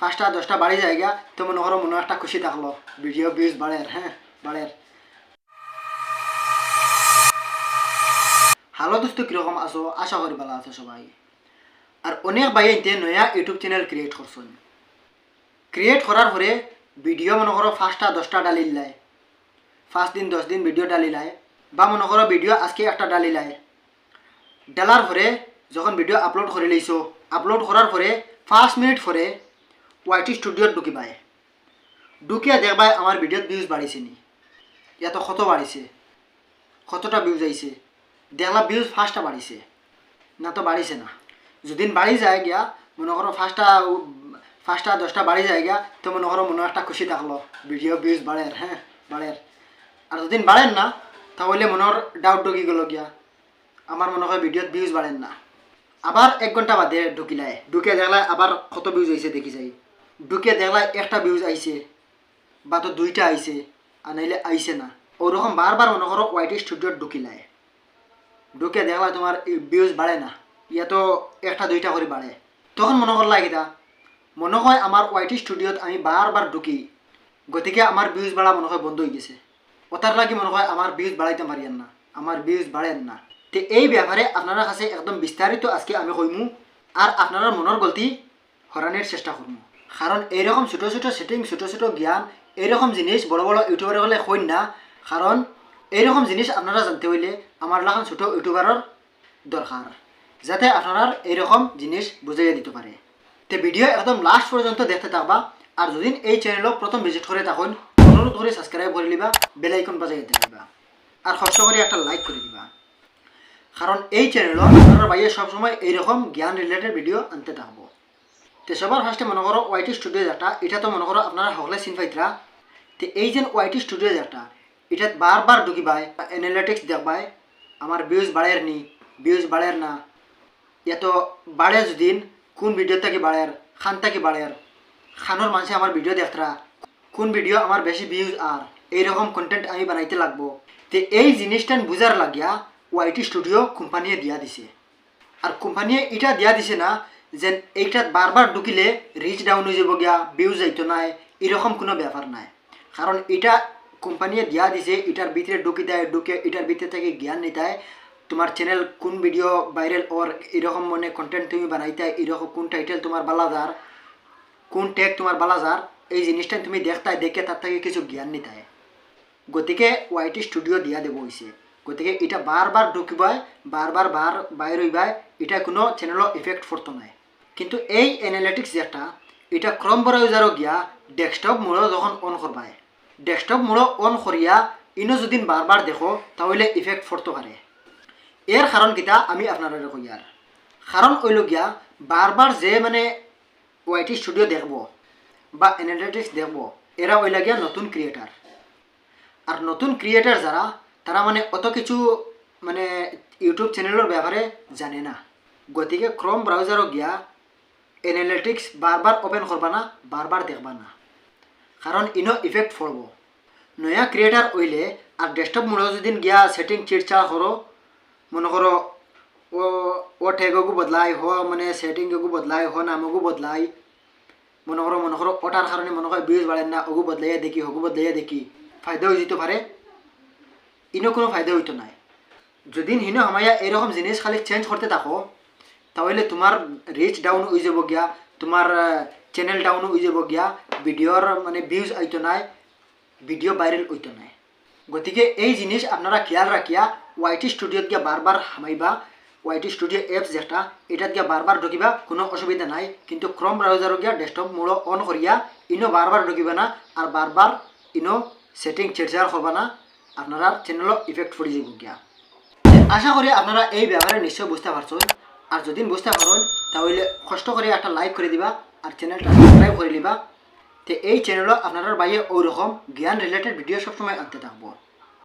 পাঁচটা দশটা বাড়ি জায়গা তো মনে করো মনে একটা খুশি থাকলো। ভিডিও ভিউজ বাড়ের হ্যাঁ বাড়ের হ্যালো দোস্ত কীরকম আছো? আশা করি ভালো আছো সবাই। আর অনেক ভাই এতে নয়া ইউটিউব চ্যানেল ক্রিয়েট করছেন ক্রিয়েট করার পরে ভিডিও মনে করো পাঁচটা দশটা ডালিল লাই পাঁচ দিন দশ দিন ভিডিও ডালি লাই বা মনে করো ভিডিও আজকে একটা ডালি লাই ডালার পরে যখন ভিডিও আপলোড করে লইছো আপলোড করার পরে পাঁচ মিনিট পরে ওয়াইটি স্টুডিওত পায়। ঢুকিয়া দেখবাই আমার ভিডিওত ভিউজ বাড়িছে নি। এত কত বাড়িছে কতটা ভিউজ আইছে দেখলা ভিউজ ফার্স্টটা বাড়িছে না তো বাড়িছে না। যদি বাড়ি যায় গিয়া, মনে করো ফার্স্টটা পাঁচটা দশটা বাড়ি যায় গিয়া, তো মনে করো মনে একটা খুশি থাকল। ভিডিও ভিউজ বাড়ের হ্যাঁ বাড়ের আর যদি বাড়েন না তাহলে মনের ডাউট ঢুকি গেল গিয়া। আমার মনে হয় ভিডিওত ভিউজ বাড়েন না। আবার এক ঘণ্টা বাদে ঢুকিলাই ঢুকে দেখলাই আবার কত ভিউজ আইছে দেখি যাই ঢুকে দেখলাই একটা ভিউজ আইছে বা তো দুইটা আইছে, আর নাইলে আইছে না। ওরকম বারবার মনে করো ওয়াইটি স্টুডিওত ঢুকিলাই ঢুকে দেখলা তোমার ভিউজ বাড়ে না। ইয়া তো একটা দুইটা করে বাড়ে। তখন মনে করলা কিতা, মনে হয় আমার ওয়াইটি স্টুডিওত আমি বারবার ঢুকি, গতিকে আমার ভিউজ বাড়া মনে হয় বন্ধ হয়ে গেছে। ওটার লাগি মনে হয় আমার ভিউজ বাড়াইতে পারিয়েন না আমার ভিউজ বাড়েন না তে এই ব্যাপারে আপনারা কাছে একদম বিস্তারিত আজকে আমি কইমু, আর আপনারা মনের গলতি হরানোর চেষ্টা করব কারণ এইরকম ছোটো ছোটো সেটিং ছোটো ছোটো জ্ঞান, এইরকম জিনিস বড় বড় হলে কইন না। কারণ এইরকম জিনিস আপনারা জানতে হইলে আমার লাগান ছোটো ইউটিউবারের দরকার যাতে আপনারা এইরকম জিনিস বুঝাইয়া দিতে পারে। তে ভিডিও একদম লাস্ট পর্যন্ত দেখতে থাকবা, আর যদি এই চ্যানেলক প্রথম ভিজিট করে তখন অনুরোধ করে সাবস্ক্রাইব করে দিবা বেলাইকন বাজাই দিবা আর কষ্ট করে একটা লাইক করে দিবা। কারণ এই চ্যানেলও আপনারা ভাইয়ে সবসময় এইরকম জ্ঞান রিলেটেড ভিডিও আনতে থাকব। তো সবার ফার্স্টে মনে করো ওয়াইটি স্টুডিও যেটা এটা তো মনে করো আপনারা সকলে চিন পাইতরা তো এই যে ওয়াইটি স্টুডিও যেটা এটাত বারবার ঢুকিবাই এনালিটিক্স দেখবাই আমার ভিউজ বাড়ের নি ভিউজ বাড়ের না। এত বাড়ে যদিন, কোন ভিডিও থেকে বাড়ের খান থেকে বাড়ের খানোর মানুষে আমার ভিডিও দেখতরা কোন ভিডিও আমার বেশি ভিউজ আর এইরকম কন্টেন্ট আমি বানাইতে লাগবো। তো এই জিনিসটা বুঝার লাগিয়া ওয়াইটি স্টুডিও কোম্পানিয়ে দিয়া দিছে। আর কোম্পানিয়ে এটা দিয়া দিছে না যেন এইটাত বারবার ঢুকিলে রিচ ডাউন হয়ে যাব গিয়া ভিউজ যাইতো নাই, এরকম কোনো ব্যাপার নাই। কারণ এটা কোম্পানিয়ে দিয়া দিছে এটার ভিতরে ঢুকি দেয়, ঢুকে এটার ভিতরে থেকে জ্ঞান নিতায় তোমার চ্যানেল কোন ভিডিও ভাইরাল ওর এরকম মনে কন্টেন্ট তুমি বানাইতে এরকম কোন টাইটেল তোমার বালাদার কোন ট্যাগ তোমার বালাজার এই জিনিসটা তুমি দেখতায় দেখে তার থেকে কিছু জ্ঞান নিতায় গতিকে ওয়াইটি স্টুডিও দিয়া দেব হয়েছে গতিকে এটা বারবার ঢুকিবাই বারবার বার বাইর হইবাই এটা কোনো চ্যানেলও ইফেক্ট পড়তো নাই। কিন্তু এই অ্যানালিটিক্স যেটা, এটা ক্রম ব্রাউজারও গিয়া ডেস্কটপ মোড়ও যখন অন করবাই ডেস্কটপ মোড়ও অন করিয়া ইনো যদি বারবার দেখো, তাহলে ইফেক্ট পড়তে পারে এর কারণ আমি আপনারা কইয়ার কারণ হইল গিয়া বারবার যে মানে ওয়াইটি স্টুডিও দেখব বা অ্যানালিটিক্স দেখব এরা হইলা গিয়া নতুন ক্রিয়েটার আর নতুন ক্রিয়েটার যারা তারা মানে অত কিছু মানে ইউটিউব চ্যানেলের ব্যাপারে জানে না। গতিকে ক্রম ব্রাউজারও গিয়া এনালিটিক্স বারবার ওপেন করবা না বারবার দেখবা না কারণ ইনো ইফেক্ট পড়ব নয়া ক্রিয়েটার হইলে আর ডেস্কটপ মূল্য যদি গিয়া সেটিং চিটচা করো মনে ও ও ঠেগকু বদলাই হ মানে সেটিংকু বদলাই হ নামকু বদলাই মনে করো মনে করো ওটার কারণে মনে করো ভিউজ বাড়েন না ওগু বদলাইয়া দেখি হগু বদলাইয়া দেখি ফায়দা হয়ে যেতে পারে ইনো কোনো ফায়দা হইতো নাই যদি হিনো হামাইয়া এরকম জিনিস খালি চেঞ্জ করতে থাকো তাহলে তোমার রিচ ডাউন হয়ে যাব গিয়া, তোমার চ্যানেল ডাউন হয়ে যাব গিয়া ভিডিওর মানে ভিউজ আইতো নাই ভিডিও ভাইরাল হইতো নাই। গতিকে এই জিনিস আপনারা খেয়াল রাখিয়া ওয়াইটি স্টুডিওত গিয়া বারবার হামাইবা ওয়াইটি স্টুডিও এপস যেটা, এটাত গিয়া বারবার ঢুকিবা, কোনো অসুবিধা নাই। কিন্তু ক্রম ব্রাউজারও গিয়া ডেস্কটপ মোড় অন করিয়া, ইনো বারবার ঢুকিবা না, আর বারবার ইনো সেটিং চেড়চার করবা না। আপনারা চ্যানেলও ইফেক্ট পড়ে যাব গিয়া। আশা করি আপনারা এই ব্যাপারে নিশ্চয় বুঝতে পারছেন আর যদি বুঝতে পারেন তাহলে কষ্ট করে একটা লাইক করে দিবা আর চ্যানেলটা সাবস্ক্রাইব করে দিবা তো এই চ্যানেলও আপনার বাইরে ওরকম জ্ঞান রিলেটেড ভিডিও সবসময় আনতে থাকব।